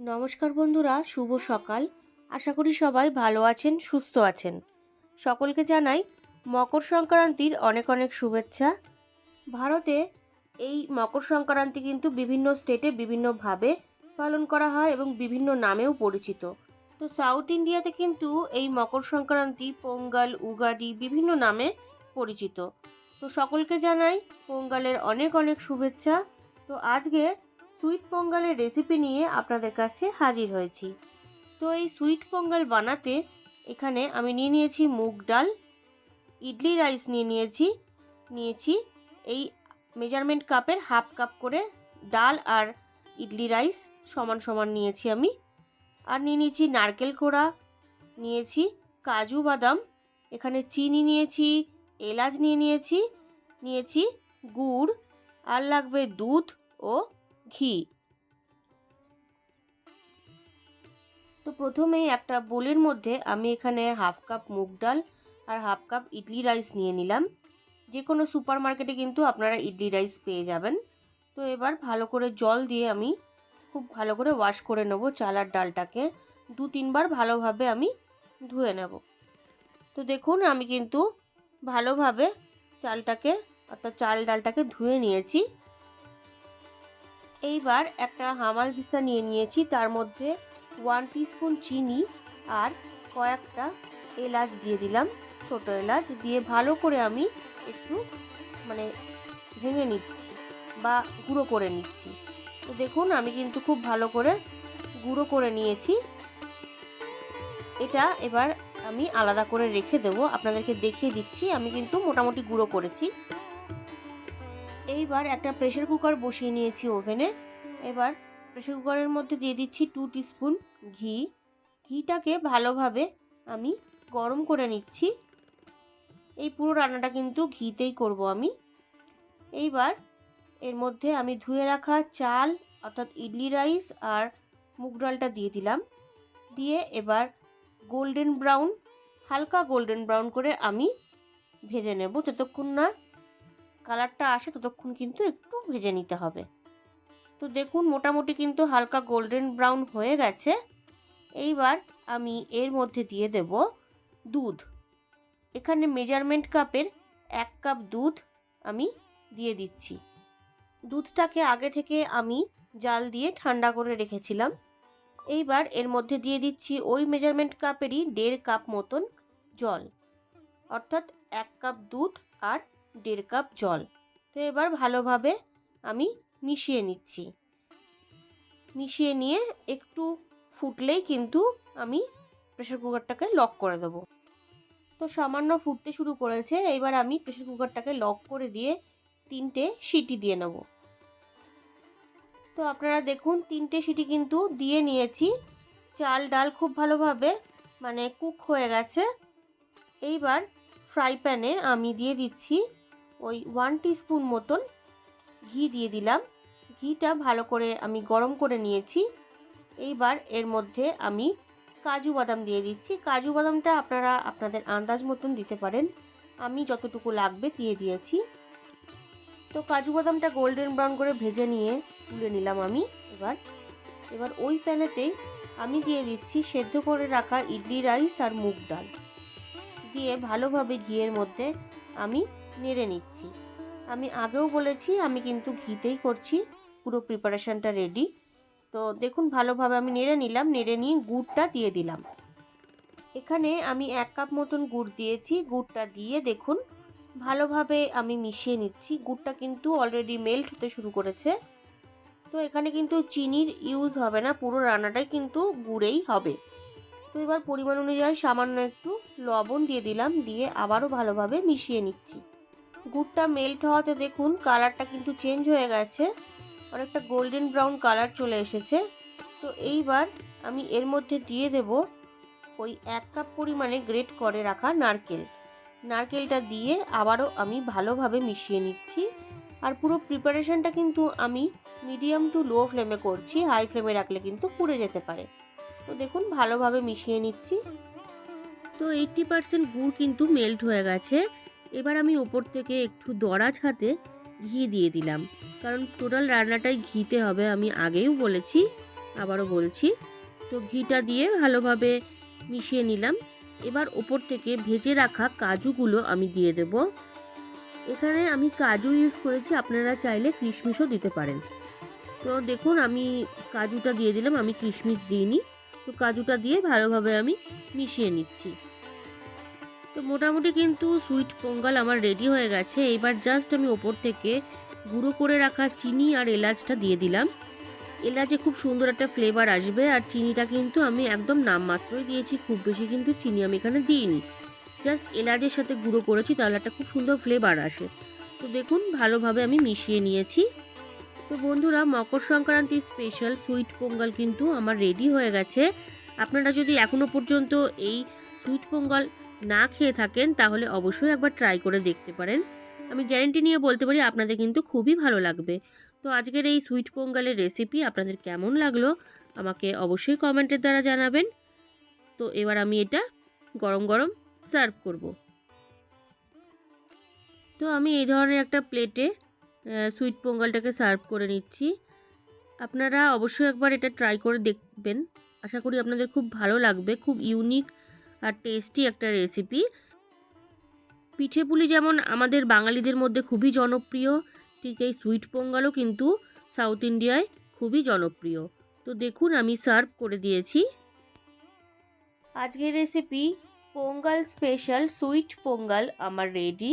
নমস্কার বন্ধুরা, শুভ সকাল। আশা করি সবাই ভালো আছেন, সুস্থ আছেন। সকলকে জানাই মকর সংক্রান্তির অনেক অনেক শুভেচ্ছা। ভারতে এই মকর সংক্রান্তি কিন্তু বিভিন্ন স্টেটে বিভিন্নভাবে পালন করা হয় এবং বিভিন্ন নামেও পরিচিত। তো সাউথ ইন্ডিয়াতে কিন্তু এই মকর সংক্রান্তি পোঙ্গল, উগাডি বিভিন্ন নামে পরিচিত। তো সকলকে জানাই পোঙ্গলের অনেক অনেক শুভেচ্ছা। তো আজকে সুইট পঙ্গালের রেসিপি নিয়ে আপনাদের কাছে হাজির হয়েছি। তো এই সুইট পঙ্গাল বানাতে এখানে আমি নিয়ে নিয়েছি মুগ ডাল, ইডলি রাইস নিয়ে নিয়েছি নিয়েছি এই মেজারমেন্ট কাপের হাফ কাপ করে ডাল আর ইডলি রাইস সমান সমান নিয়েছি আমি। আর নিয়ে নিয়েছি নারকেল কোড়া, নিয়েছি কাজু বাদাম, এখানে চিনি নিয়েছি, এলাচ নিয়ে নিয়েছি নিয়েছি গুড়, আর লাগবে দুধ ও ঘি। তো প্রথমেই একটা বোলের মধ্যে আমি এখানে হাফ কাপ মুগ ডাল আর হাফ কাপ ইডলি রাইস নিয়ে নিলাম। যে কোনো সুপার মার্কেটে কিন্তু আপনারা ইডলি রাইস পেয়ে যাবেন। তো এবার ভালো করে জল দিয়ে আমি খুব ভালো করে ওয়াশ করে নেব চালার ডালটাকে। দু তিনবার ভালোভাবে আমি ধুয়ে নেব। তো দেখুন, আমি কিন্তু ভালোভাবে চালটাকে অর্থাৎ চাল ডালটাকে ধুয়ে নিয়েছি। এইবার একটা হামাল দিস্তা নিয়ে নিয়েছি, তার মধ্যে ওয়ান টিস্পুন চিনি আর কয়েকটা এলাচ দিয়ে দিলাম, ছোট এলাচ, দিয়ে ভালো করে আমি একটু মানে ভেঙে নিচ্ছি বা গুঁড়ো করে নিচ্ছি। তো দেখুন, আমি কিন্তু খুব ভালো করে গুঁড়ো করে নিয়েছি। এটা এবার আমি আলাদা করে রেখে দেবো, আপনাদেরকে দেখিয়ে দিচ্ছি, আমি কিন্তু মোটামুটি গুঁড়ো করেছি। এইবার একটা প্রেশার কুকার বসিয়ে নিয়েছি ওভেনে এবার প্রেশার কুকারের মধ্যে দিয়ে দিচ্ছি টু টিস্পুন ঘি। ঘিটাকে ভালোভাবে আমি গরম করে নিচ্ছি। এই পুরো রান্নাটা কিন্তু ঘিতেই করব আমি। এইবার এর মধ্যে আমি ধুয়ে রাখা চাল, অর্থাৎ ইডলি রাইস আর মুগ ডালটা দিয়ে দিলাম। দিয়ে এবার গোল্ডেন ব্রাউন হালকা গোল্ডেন ব্রাউন করে আমি ভেজে নেব, যতক্ষণ না কালারটা আসে ততক্ষণ কিন্তু একটু ভেজে নিতে হবে। তো দেখুন, মোটামুটি কিন্তু হালকা গোল্ডেন ব্রাউন হয়ে গেছে। এইবার আমি এর মধ্যে দিয়ে দেব দুধ। এখানে মেজারমেন্ট কাপের এক কাপ দুধ আমি দিয়ে দিচ্ছি। দুধটাকে আগে থেকে আমি জাল দিয়ে ঠান্ডা করে রেখেছিলাম। এইবার এর মধ্যে দিয়ে দিচ্ছি ওই মেজারমেন্ট কাপেরই দেড় কাপ মতন জল। অর্থাৎ এক কাপ দুধ আর দেড় কাপ জল। তো এবার ভালোভাবে আমি মিশিয়ে নিচ্ছি। মিশিয়ে নিয়ে একটু ফুটলেই কিন্তু আমি প্রেশার কুকারটাকে লক করে দেবো। তো সামান্য ফুটতে শুরু করেছে, এবার আমি প্রেশার কুকারটাকে লক করে দিয়ে তিনটে সিটি দিয়ে নেব। তো আপনারা দেখুন, তিনটে সিটি কিন্তু দিয়ে নিয়েছি। চাল, ডাল খুব ভালোভাবে মানে কুক হয়ে গেছে। এইবার ফ্রাই প্যানে আমি দিয়ে দিচ্ছি ওই ওয়ান স্পুন মতন ঘি দিয়ে দিলাম। ঘিটা ভালো করে আমি গরম করে নিয়েছি। এইবার এর মধ্যে আমি কাজু বাদাম দিয়ে দিচ্ছি। কাজু বাদামটা আপনারা আপনাদের আন্দাজ মতন দিতে পারেন। আমি যতটুকু লাগবে দিয়ে দিয়েছি। তো কাজু বাদামটা গোল্ডেন ব্রাউন করে ভেজে নিয়ে তুলে নিলাম আমি এবার। এবার ওই প্যানেতেই আমি দিয়ে দিচ্ছি সেদ্ধ করে রাখা ইডলি রাইস আর মুগ ডাল। দিয়ে ভালোভাবে ঘিয়ের মধ্যে আমি নেড়ে নিচ্ছি। আমি আগেও বলেছি, আমি কিন্তু ঘিতেই করছি, পুরো প্রিপারেশানটা রেডি তো দেখুন, ভালোভাবে আমি নেড়ে নিলাম, নেড়ে নিয়ে গুড়টা দিয়ে দিলাম। এখানে আমি এক কাপ মতন গুড় দিয়েছি, গুড়টা দিয়ে দেখুন, ভালোভাবে আমি মিশিয়ে নিচ্ছি। গুড়টা কিন্তু অলরেডি মেল্ট হতে শুরু করেছে। তো এখানে কিন্তু চিনির ইউজ হবে না, পুরো রান্নাটাই কিন্তু গুড়েই হবে। তো এবার পরিমাণ অনুযায়ী সামান্য একটু লবণ দিয়ে দিলাম, দিয়ে আবারও ভালোভাবে মিশিয়ে নিচ্ছি। গুড়টা মেল্ট হওয়াতে দেখুন কালারটা কিন্তু চেঞ্জ হয়ে গেছে, অনেকটা গোল্ডেন ব্রাউন কালার চলে এসেছে। তো এইবার আমি এর মধ্যে দিয়ে দেব ওই এক কাপ পরিমাণে গ্রেট করে রাখা নারকেল। নারকেলটা দিয়ে আবারও আমি ভালোভাবে মিশিয়ে নিচ্ছি। আর পুরো প্রিপারেশনটা কিন্তু আমি মিডিয়াম টু লো ফ্লেমে করছি হাই ফ্লেমে রাখলে কিন্তু পুড়ে যেতে পারে। তো দেখুন, ভালোভাবে মিশিয়ে নিচ্ছি। তো এইটটি পারসেন্ট গুড় কিন্তু মেল্ট হয়ে গেছে। এবার আমি ওপর থেকে একটু দরাজ হাতে ঘি দিয়ে দিলাম। কারণ টোটাল রান্নাটাই ঘিতে হবে, আমি আগেও বলেছি, আবারও বলছি। তো ঘিটা দিয়ে ভালোভাবে মিশিয়ে নিলাম। এবার ওপর থেকে ভেজে রাখা কাজুগুলো আমি দিয়ে দেব। এখানে আমি কাজু ইউজ করেছি, আপনারা চাইলে কিশমিশও দিতে পারেন। তো দেখুন, আমি কাজুটা দিয়ে দিলাম, আমি কিশমিশ দিইনি। তো কাজুটা দিয়ে ভালোভাবে আমি মিশিয়ে নিচ্ছি। তো মোটামুটি কিন্তু সুইট পোঙ্গাল আমার রেডি হয়ে গেছে। এবার জাস্ট আমি ওপর থেকে গুঁড়ো করে রাখা চিনি আর এলাচটা দিয়ে দিলাম। এলাচে খুব সুন্দর একটা ফ্লেভার আসবে আর চিনিটা কিন্তু আমি একদম নামমাত্রই দিয়েছি, খুব বেশি কিন্তু চিনি আমি এখানে দিইনি। জাস্ট এলাচের সাথে গুঁড়ো করেছি, তাহলে একটা খুব সুন্দর ফ্লেভার আসে। তো দেখুন, ভালোভাবে আমি মিশিয়ে নিয়েছি। তো বন্ধুরা, মকর সংক্রান্তির স্পেশাল সুইট পোঙ্গল কিন্তু আমার রেডি হয়ে গেছে। আপনারা যদি এখনও পর্যন্ত এই সুইট পোঙ্গল না খেয়ে থাকেন, তাহলে অবশ্যই একবার ট্রাই করে দেখতে পারেন। আমি গ্যারেন্টি নিয়ে বলতে পারি, আপনাদের কিন্তু খুবই ভালো লাগবে। তো আজকের এই সুইট পোঙ্গলের রেসিপি আপনাদের কেমন লাগল, আমাকে অবশ্যই কমেন্টের দ্বারা জানাবেন। তো এবার আমি এটা গরম গরম সার্ভ করব। তো আমি এই ধরনের একটা প্লেটে সুইট পোঙ্গলটাকে সার্ভ করে নিচ্ছি। আপনারা অবশ্যই একবার এটা ট্রাই করে দেখবেন। আশা করি আপনাদের খুব ভালো লাগবে, খুব ইউনিক আর টেস্টি একটা রেসিপি পিঠে পুলি যেমন আমাদের বাঙালিদের মধ্যে খুবই জনপ্রিয়, ঠিক এই সুইট পোঙ্গলও কিন্তু সাউথ ইন্ডিয়ায় খুবই জনপ্রিয়। তো দেখুন, আমি সার্ভ করে দিয়েছি। আজকের recipe Pongal special sweet Pongal আমার রেডি